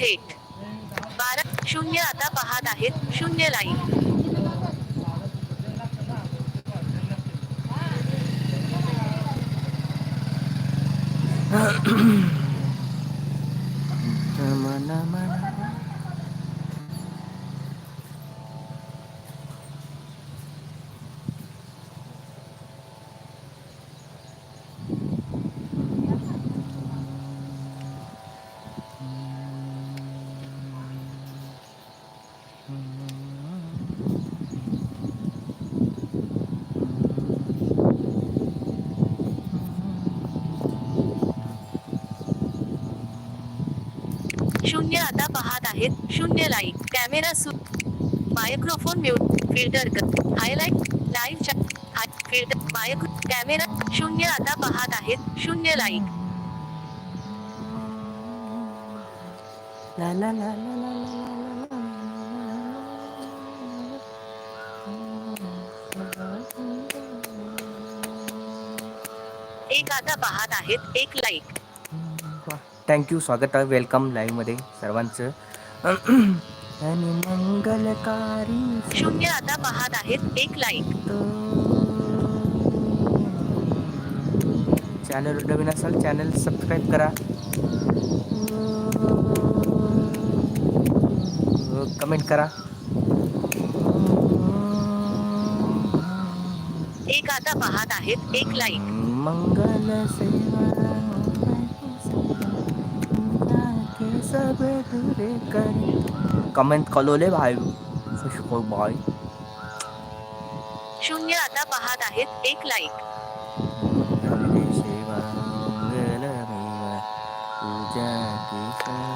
थेट बारा शून्य आता पाहत आहेत. शून्य लाईन मना मना शून्य आता पाहत आहेत शून्य लाइट कॅमेरा सु microphone mute filter highlight live chat filter mic camera शून्य आता पाहत आहेत शून्य लाइट ला ला ला ला ला ला एक आता पाहत आहेत एक लाईक थँक्यू स्वागत आहे वेलकम लाईव्हमध्ये सर्वांचं आणि मंगलकारी शून्य आता पाहत आहेत. एक लाईक चॅनल नवीन असाल चॅनल सबस्क्राईब करा. कमेंट करा. एक आता पाहत आहेत. एक लाईक मंगल सेवा सब दूरे करे कमेंट कलोले भाई। खुशबू भाई शून्य आता पाहत आहेत एक लाईक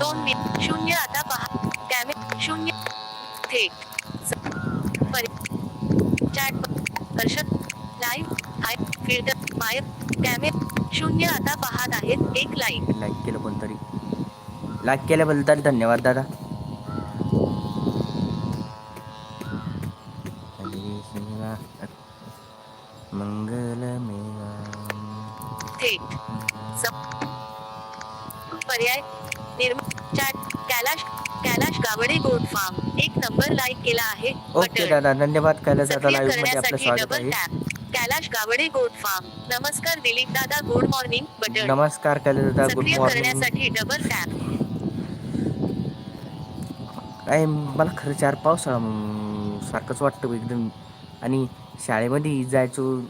दोन मिनिट शून्य आता पहा कॅमे शून्य थेट chat live high filter my camera शून्य आता पाहत आहेत एक लाईक लाईक केलं कोणतरी. लाईक केल्याबद्दल धन्यवाद दादा. स- पर्याय कैलाश कैलाश गावडे गोड फार्म एक नंबर लाईक केला आहे. ओके. दादा. धन्यवाद. कैलास दादा लाईव्हमध्ये आपलं स्वागत आहे. कैलाश गावडे गोड फार्म नमस्कार दिलीप दादा. गुड मॉर्निंग बटन नमस्कार कैलास दादा. गुड मॉर्निंग करण्यासाठी डबल टॅप काय मला खरं चार पावसाळा सारखंच वाटतं एकदम. आणि शाळेमध्ये जायचो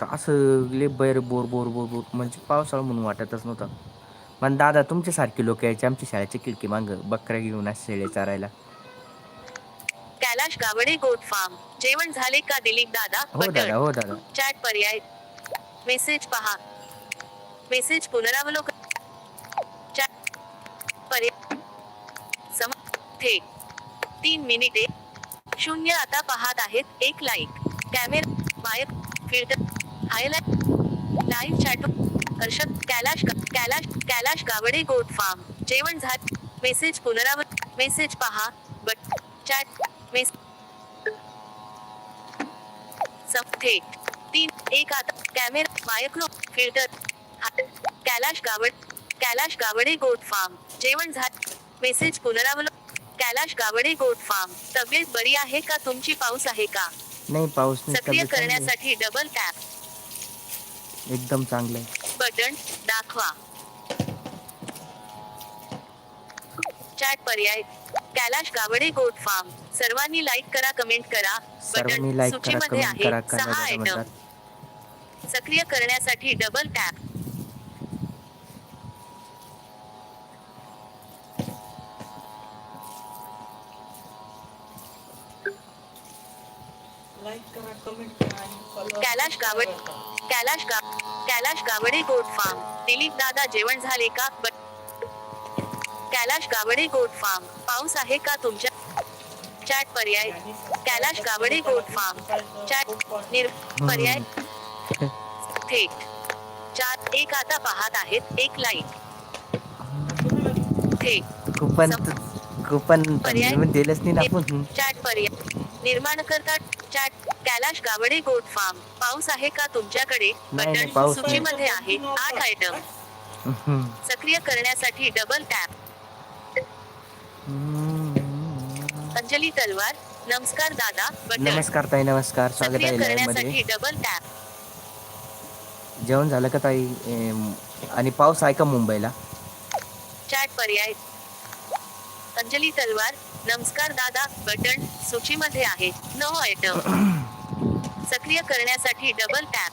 का असं लय बैर बोर बोर बोर बोर. म्हणजे पावसाळा म्हणून वाटतच नव्हतं. पण दादा तुमच्यासारखे लोक यायचे आमच्या शाळेच्या खिडकी मांग बकऱ्या घेऊन असे शेळे चारायला. Kailash Gawade goat farm. जेवण झाले का दिलीप दादा? हो दादा हो दादा. चॅट पर्याय. मेसेज पहा. मेसेज पुनरावलोकन चॅट पर्याय थेट तीन मिनिटे. शून्य आता पाहत आहेत. एक like camera wire filter highlight live chat Harshad Kailash Kailash Kailash Gawade goat farm जेवण झाले. मेसेज पुनराव मेसेज पहा. बट चॅट मेस सम तीन एक आता. Camera micro filter Kailash Gawad Kailash Gawade goat farm जेवण झाले. मेसेज पुनरावलोकन कैलाश गावडे गोट फार्म. तब्येत बरी आहे का? तुमची पाऊस आहे का? नाही पाऊस नाही. सक्रिय तब्येत चांगली आहे. करण्यासाठी डबल टॅप एकदम चांगलं आहे. बटन दाखवा. चॅट पर्याय. Kailash Gawade goat form. सर्वांनी लाईक करा कमेंट करा. सर्वांनी बटन लाईक करा सूचीमध्ये कमेंट करा आहे सहा करा आयटम म्हणतात सक्रिय करण्यासाठी डबल टॅप कैलाश गावड कैलाश गा कैलाश गावडे गोट फार्म दिलीप दादा जेवण झाले का? But Kailash Gawade goat form पाऊस आहे का तुमच्या चॅट पर्याय Kailash Gawade goat form chat निर पर्याय थेट. चार एक आता पाहत आहेत. एक लाईक थेट. कुपन कुपन पर्याय. दिलंच नाही ना आपण. चॅट पर्याय निर्माण करता chat Kailash Gawade goat form. पाऊस आहे का तुमच्याकडे? नाही, बटन पाऊस नाही. सूचीमध्ये आहे. आठ आयटम हम्म. सक्रिय करण्यासाठी डबल टॅप अंजली तलवार नमस्कार दादा बटन. नमस्कार ताई नमस्कार. स्वागत सक्रिय आहे लाईव्ह करण्यासाठी डबल टॅप जेवण झालं का ताई? एम, आणि पाऊस आहे का मुंबईला? चॅट पर्याय. अंजली तलवार नमस्कार दादा बटन सूचीमध्ये आहे. नो आयटम सक्रिय करण्यासाठी डबल टॅप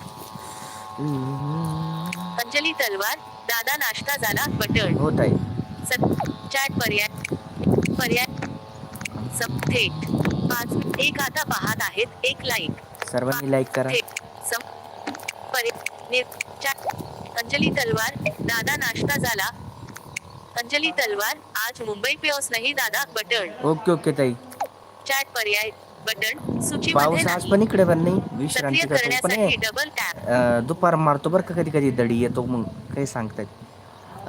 अंजली तलवार दादा नाश्ता झाला बटन. हो ताई. चॅट पर्याय पर्याय. सम थेट. पाच एक आता पाहत आहेत एक लाईक सर्वांनी लाईक करा. सम पर्याय अंजली तलवार दादा नाश्ता झाला अंजली तलवार आज मुंबई पेओस नाही दादा बटन ओके ओके ताई. चॅट पर्याय बटन सूचीमध्ये पाऊस आज नाही. पण इकडे पण नाही. सक्रिय विश्रांती करतो पण करण्यासाठी डबल टॅप अं, दुपार मारतो बरं का कधी कधी दडी येतो मग काही सांगतायत.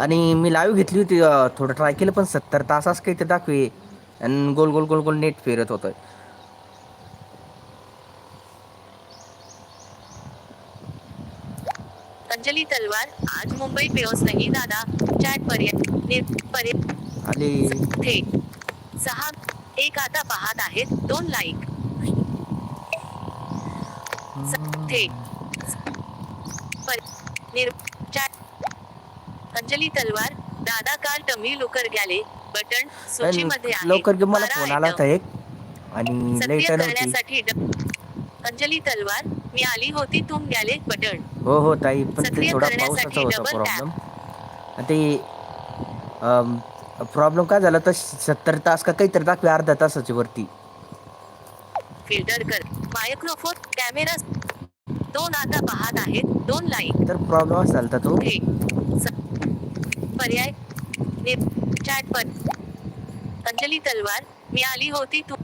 आणि मी लाईव्ह घेतली होती अं, थोडं ट्राय केलं पण सत्तर तासाच काही ते दाखवे. आणि गोल गोल गोल गोल नेट फिरत होतं. अंजली तलवार आज मुंबई पेओस नाही दादा. चॅट पर्याय नि- पर्याय आले थेट सहा एक आता पाहत आहेत दोन लाईक अंजली तलवार दादा काल टमी लुकर गेले बटन सूचीमध्ये आहे लवकर मला फोन आला. होता एक. आणि करण्यासाठी अंजली तलवार मी आली होती तुम गेले बटन. हो हो ताई पण थोडा करण्यासाठी पावसाचा होता प्रॉब्लेम ते प्रॉब्लेम काय झाला तर सत्तर तास का काहीतरी दाखवे अर्धा तासाच्या वरती. फिल्टर कर. मायक्रोफोन कॅमेरा दोन आता पाहत आहेत. दोन लाईक तर प्रॉब्लेम असा झाला तो. पर्याय चॅट पर. अंजली तलवार. मी आली होती तू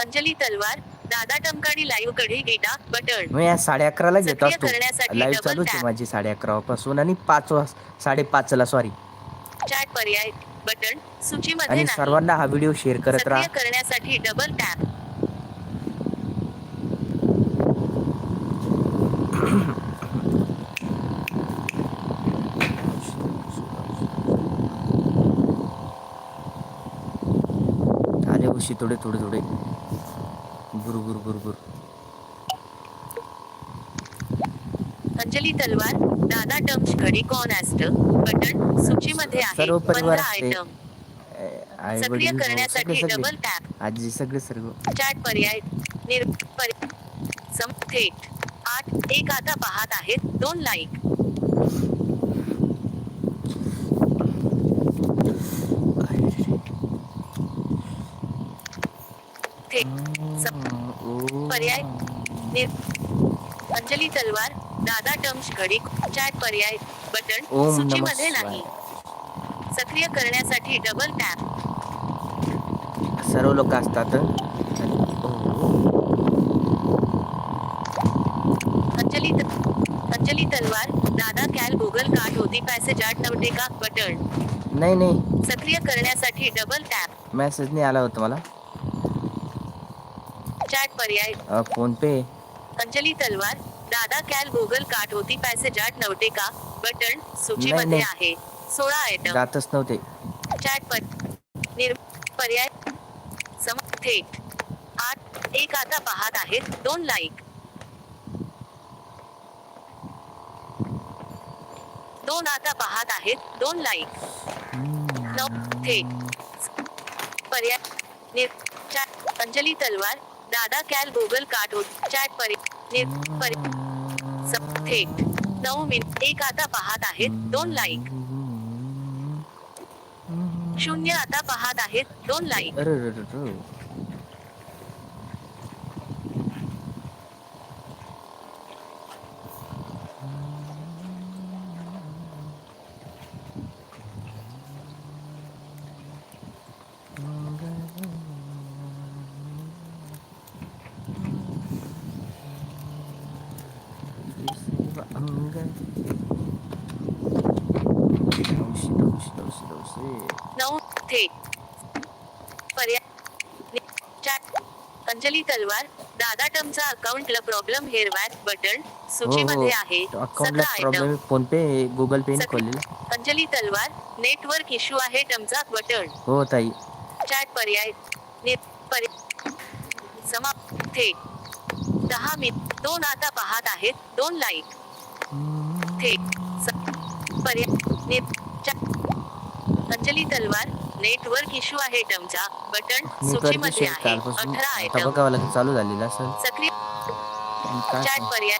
अंजली तलवार. दादा टमकाडी लाईव्हकडे गेटा बटन मी आज साडे अकराला घेत सक्रिय असतो. करण्यासाठी लाईव्ह double चालूच आहे tap. माझी साडे अकरा पासून आणि पाच वाज साडेपाचला सॉरी चॅट पर्याय बटन सूचीमध्ये आणि नाही. सर्वांना हा व्हिडिओ शेअर करत सक्रिय राहा. करण्यासाठी डबल टॅप आले उशी थोडे थोडे थोडे. गुरु गुरु गुरु गुरु. अंजली तलवार दादा टम्स घडी कॉन ॲस्ट बटन सूचीमध्ये आहे सर्व परिवार पंधरा असते. आयटम आई सक्रिय वडील करण्यासाठी डबल टॅप आजी सगळे सर्व. चॅट पर्याय निर पर- सम थेट. आठ एक आता पाहत आहेत दोन लाईक थेट सम पर्याय अंजली तलवार दादा टम्स घडी चॅट पर्याय बटन सूचीमध्ये. नाही. सक्रिय करण्यासाठी डबल टॅप सर्व लोक असतात. अंजली अंजली तलवार दादा कॅल गुगल कार्ड होती पैसे जाट नव्हते का बटन नाही नाही. सक्रिय करण्यासाठी डबल टॅप मेसेज नाही आला होता मला. चॅट पर्याय? अ, फोन पे अंजली तलवार दादा कॅल गुगल कार्ड होती पैसे जाट नव्हते का? बटन सूचीमध्ये नाही. आहे. सोळा आयटम जातच नव्हते. चॅट पर निर पर्याय सम थेट आठ एक आता पाहत आहेत. दोन लाईक दोन आता पाहत आहेत. दोन लाईक नऊ थेट पर्याय निर चॅट अंजली तलवार दादा कॅल गुगल कार्ड चॅट पर्याय थेट नऊ मिनिट एक आता पाहत आहेत दोन लाईक शून्य आता पाहत आहेत दोन लाईक थेट पर्याय अंजली तलवार दादा टमचा अकाउंटला प्रॉब्लेम हेर वॅट बटन सूचीमध्ये आहे. अकाउंटला सतरा problem item PhonePe Google Pay खोललेला Anjali Talwar network issue आहे टमचा बटन हो ताई. चॅट पर्याय नि- पर्याय समाप्त दहा मिनिट दोन आता पाहत आहेत. दोन लाईक थेट स- पर्याय नि- chat Anjali Talwar network issue आहे टमचा. बटन सूचीमध्ये आहे. अठरा आता आयटम बघावं लागेल चालू झालेलं असेल. सक्रिय चॅट पर्याय.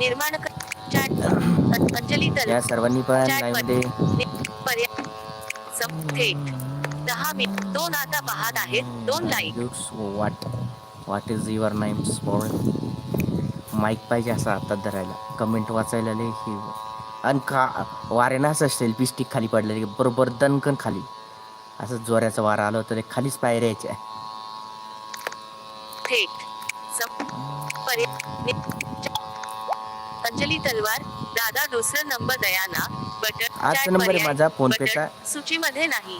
निर्माण चॅट अंजली या तलवार सर्वांनी पण लाईव्हमध्ये पर्याय. थेट दहा मिनिट दोन आता पाहत आहेत. दोन like what what is your name spar mic पाहिजे असं हातात धरायला. कमेंट वाचायला लय हे आणि का असं सेल्फी स्टिक खाली पडलेली. बरोबर दणकन खाली. असं जोऱ्याचा वारा आला होता ते खालीच पायऱ्या यायच्या अंजली तलवार दादा दुसरा नंबर दयाना बटन चॅट नंबर आहे माझा फोन पेचा सूचीमध्ये नाही.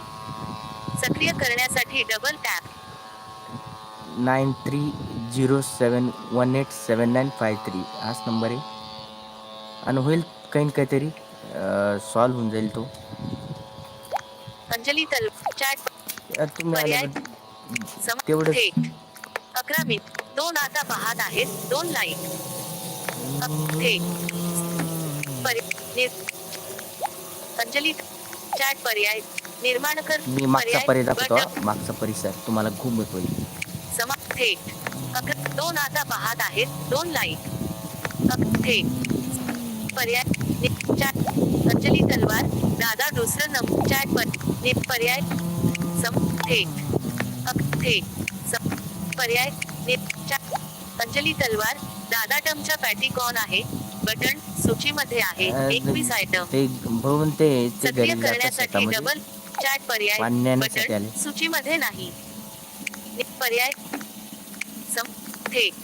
सक्रिय करण्यासाठी double tap. Nine three zero seven one eight seven nine five three. हाच नंबर आहे. आणि होईल काही काहीतरी सॉल्व होऊन जाईल तो. अंजली तल चॅट पर्याय. थेट अकरा मिनिट. दोन आता पाहत आहेत दोन लाईक अंजली चॅट पर्याय. निर्माण कर मी मागचा पर्याय दाखवतो. मागचा परिसर तुम्हाला घुम येतोय समा थेट दोन आता पाहत आहेत दोन लाईक थेट पर्याय चॅट अंजली तलवार दादा दुसरं नंबर चॅट पर्याय सम थेट. थेट. सम पर्याय अंजली तलवार दादा टमच्या पॅटी कॉन आहे? बटन सूचीमध्ये आहे. एकवीस आयटम सक्रिय करण्यासाठी डबल चॅट पर्याय बटन. सूचीमध्ये नाही. पर्याय सम थेट.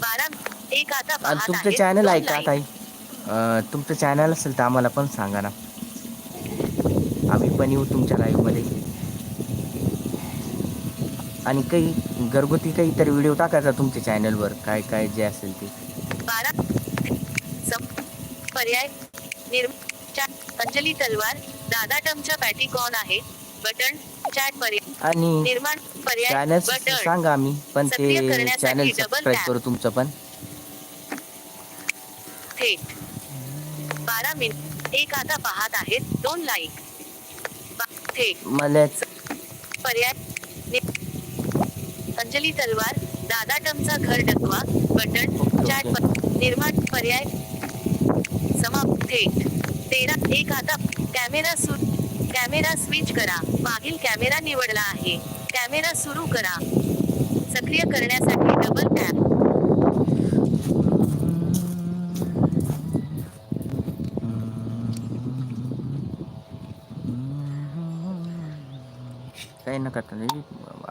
बारा एक आता पाहत आहेत, चॅनल दोन तुमचं चॅनल असेल तर आम्हाला पण सांगा ना. आम्ही पण येऊ तुमच्या लाईव्हमध्ये. आणि काही घरगुती काहीतरी व्हिडिओ टाकायचा तुमच्या चॅनलवर काय काय जे असेल ते. पर्याय अंजली तलवार दादा टमच्या पॅटी कॉन आहे. बटन चॅट पर्याय आणि निर्माण पर्याय चॅनल बटन सांगा आम्ही पण ते चॅनल सबस्क्राईब. करू तुमचं पण. थेट मिनिट. एक आता पाहत आहेत. दोन लाईक पर्याय अंजली तलवार दादा टमचा घर डकवा बटन चॅट निर्माण पर्याय समाप्त. थेट तेरा एक आता. कॅमेरा सु कॅमेरा स्विच करा. मागील कॅमेरा निवडला आहे. कॅमेरा सुरू करा. सक्रिय करण्यासाठी डबल नका ताई.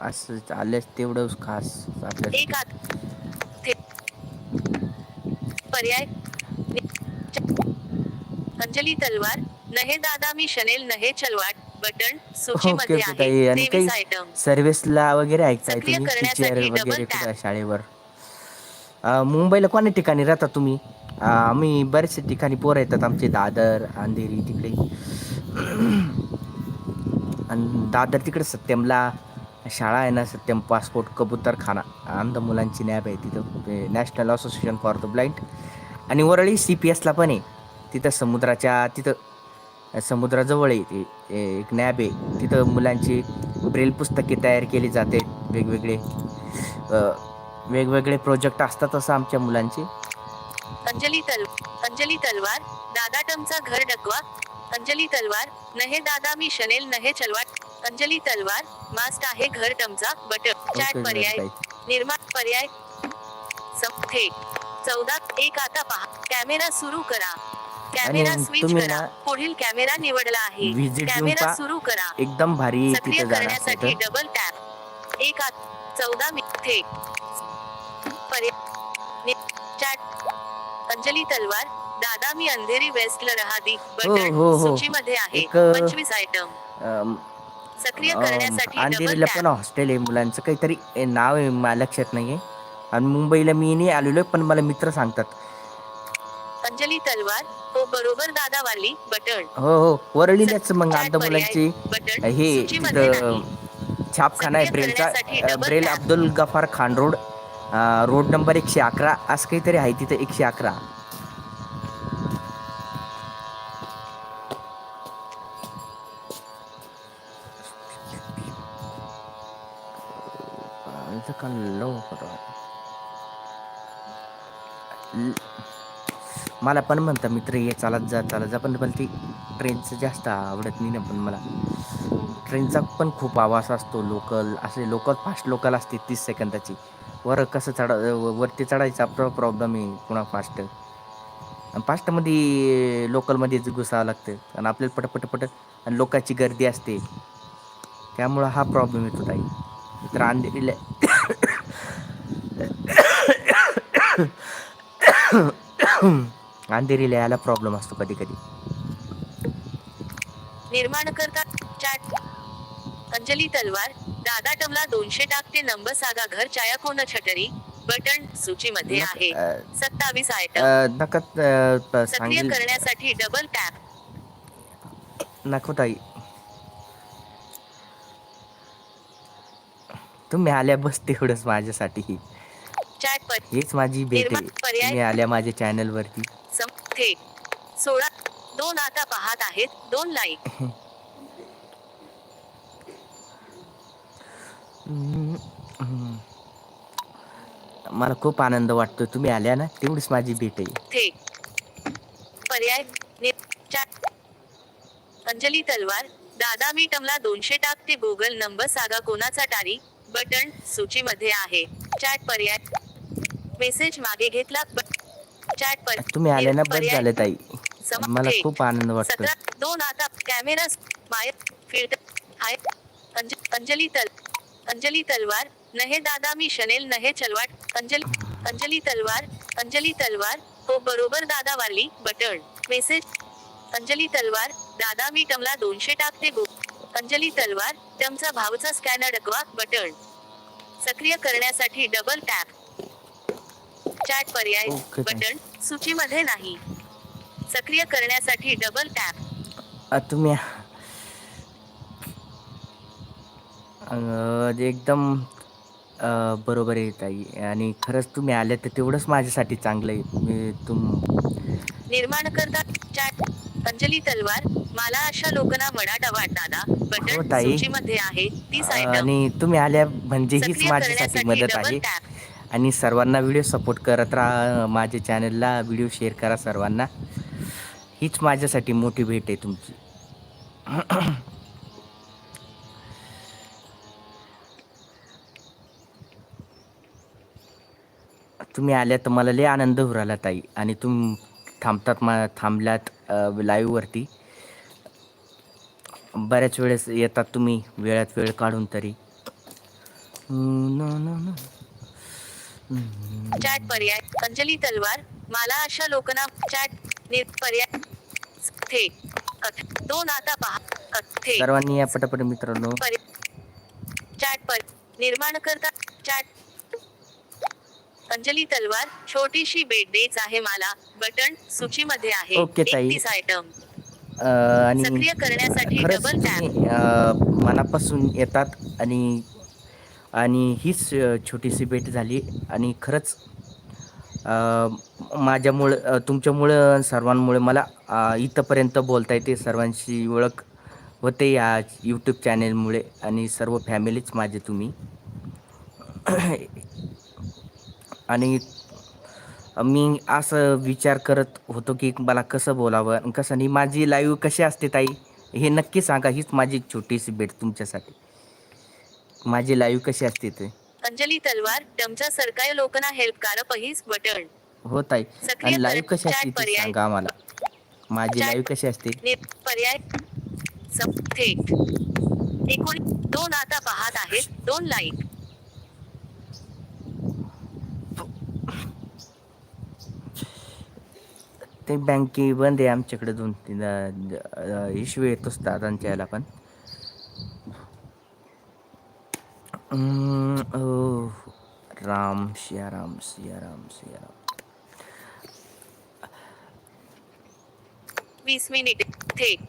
असं आल्यास तेवढंच खास आपल्या पर्याय अंजली तलवार नहे दादा मी शनेल नहे चलवाट बटन सूचीमध्ये आहे. आणि काही आयटम सर्व्हिसला वगैरे ऐकताय तुम्ही? टीचर वगैरे. कुठं शाळेवर? मुंबईला कोण्या ठिकाणी राहता तुम्ही? आम्ही बरेचसे ठिकाणी पोरं येतात. आमचे दादर अंधेरी तिकडे. आणि दादर तिकडे सत्यमला शाळा आहे ना सत्यम पासपोर्ट कबूतर खाना. अंध मुलांची नॅब आहे तिथं. National association for the blind आणि वरळी सी पी एसला पण आहे. तिथं समुद्राच्या तिथं समुद्राजवळ आहे ते. एक नॅब आहे. तिथं मुलांची ब्रेल पुस्तके तयार केली जाते. वेगवेगळे वेगवेगळे प्रोजेक्ट असतात असं आमच्या मुलांचे. अंजली तल अंजली तलवार दादा टमचा घर डकवा अंजली तलवार नहे दादा मी शनेल नहे चलवाट अंजली तलवार मास्ट आहे घर टमचा बटन. चॅट पर्याय. ताई. निर्माण पर्याय. थेट चौदा एक आता पहा. कॅमेरा सुरू करा. कॅमेरा स्विच करा. पुढील कॅमेरा निवडला आहे. कॅमेरा. सुरू करा. एकदम भारी सक्रिय करण्यासाठी डबल टॅप एक चौदा मिनिट चॅट अंजली तलवार दादा मी अंधेरी वेस्टला राहती. बटन हो, हो. सूचीमध्ये आहे. एक, अ, पंचवीस आयटम अम, सक्रिय अम, करण्यासाठी डबल अंधेरीला पण हॉस्टेल आहे मुलांचं. काहीतरी ए, नाव आहे मला लक्षात नाहीये. आणि मुंबईला मी नाही आलेलो पण मला मित्र सांगतात. अंजली तलवार हो बरोबर दादा वाली बटन हो हो वरळीलाच मग पर्याय, मुलांची बटन हे सूचीमध्ये तिथं नाही. छापखाना आहे सक्रिय ब्रेलचा करण्यासाठी अ, double braille tap. Abdul Gaffar Khan road अ, रोड नंबर एकशे अकरा असं काहीतरी आहे तिथं एकशे अकरा इथं का लवकर ल- मला पण म्हणता मित्र ये चालत जा चालत जा पण पण ती ट्रेनचं जास्त आवडत नाही ना पण मला ट्रेनचा पण खूप आवाज असतो लोकल असे लोकल फास्ट लोकल असते तीस सेकंदाची वर कसं चढा वरती चढायचा प्रॉब्लेम आहे पुन्हा फास्ट फास्टमध्ये लोकलमध्येच घुसावं लागतं आणि आपल्याला पटपट पट आणि लोकांची गर्दी असते त्यामुळं हा प्रॉब्लेम येतो ताई तर अंधेरीला अंधेरीला यायला प्रॉब्लेम असतो कधी कधी. निर्माण करता चॅट अंजली तलवार दादा टमला दोनशे टाकते नंबर सागा घर चाया कोण छटरी बटन सूचीमध्ये आहे. सत्तावीस आयटम. अ, नका अ, प- सक्रिय करण्यासाठी डबल टॅप नको ताई तुम्ही आल्या बस तेवढंच माझ्यासाठी. हेच माझी भेट आहे. आल्या माझ्या चॅनल वरती. थेट सोळा दोन आता पाहत आहेत दोन लाईक. मला खूप आनंद वाटतो तुम्ही आल्या ना तेवढीच माझी भेट आहे. पर्याय अंजली तलवार दादा मी टमला दोनशे टाकते गुगल नंबर सागा कोणाचा टारी बटन सूचीमध्ये आहे. चॅट पर्याय. मेसेज मागे घेतला तुम्ही आल्या ना बस. झालं ताई। मला. खूप आनंद वाटतो दोन आता कॅमेरा अंजली तल अंजली तलवार नहे दादा मी शनेल नहे चलवाट अंजली अंजली तलवार अंजली तलवार हो बरोबर दादा वारली बटन. मेसेज अंजली तलवार दादा मी टमला दोनशे टाकते गो. अंजली तलवार टमचा भावचा स्कॅन अडकवा बटन. सक्रिय करण्यासाठी डबल टॅप चॅट पर्याय बटन सूचीमध्ये नाही. सक्रिय करण्यासाठी डबल टॅप अ, तुम्ही अ, एकदम अ, बरोबर आहे ताई. आणि खरंच तुम्ही आले तर तेवढंच माझ्यासाठी चांगलं आहे. मी तुम निर्माण करता चॅट अंजली तलवार मला अशा लोकांना मराठा वाट दादा. हो बटन ताई. सूचीमध्ये आहे तीस आयटम आणि तुम्ही आल्या म्हणजे हीच सक्रिय माझ्यासाठी करण्यासाठी मदत डबल आहे. टॅप आणि सर्वांना व्हिडिओ सपोर्ट करत राहा माझ्या चॅनलला व्हिडिओ शेअर करा सर्वांना. हीच माझ्यासाठी मोठी भेट आहे तुमची. तुम्ही आल्या तर मला लय आनंद होऊ राहिला ताई. आणि तुम थांबतात मा थांबल्यात लाईव्हवरती बऱ्याच वेळेस येतात तुम्ही वेळात वेळ काढून तरी. न, न. चॅट पर्याय. अंजली तलवार मला अशा लोकांना चॅट पर्याय अथ- दोन आता पहा. थेट सर्वांनी या पटापट मित्रांनो. चॅट पर निर्माण करता चॅट अंजली तलवार छोटीशी भेट देच आहे मला. बटन सूचीमध्ये आहे. ओके, ताई. आयटम आणि सक्रिय करण्यासाठी डबल टॅप. मनापासून येतात आणि आणि हीच छोटीशी भेट झाली. आणि खरंच माझ्यामुळं तुमच्यामुळं सर्वांमुळे मला इथंपर्यंत बोलता येते. सर्वांशी ओळख होते या यूट्यूब चॅनेलमुळे आणि सर्व फॅमिलीच माझे तुम्ही. आणि मी असं विचार करत होतो की मला कसं बोलावं आणि कसं नाही. माझी लाईव्ह कशी असते ताई? हे नक्की सांगा. हीच माझी छोटीशी भेट तुमच्यासाठी. माझी लाईव्ह कशी असते ते अंजली तलवार टमचा सरकार लोकांना हेल्प कार पहिस बटन. हो ताई. आणि लाईव्ह कशी असते ते. सांगा आम्हाला. माझी लाईव्ह कशी असते? पर्याय थेट एकूण दोन आता पाहत आहेत. दोन लाईक ते बँके बंद आहे आमच्याकडे दोन तीन इश्यू येतोच दादांच्या याला पण. हम्म, ओ, राम सिया राम सिया राम सिया राम वीस मिनिट थेट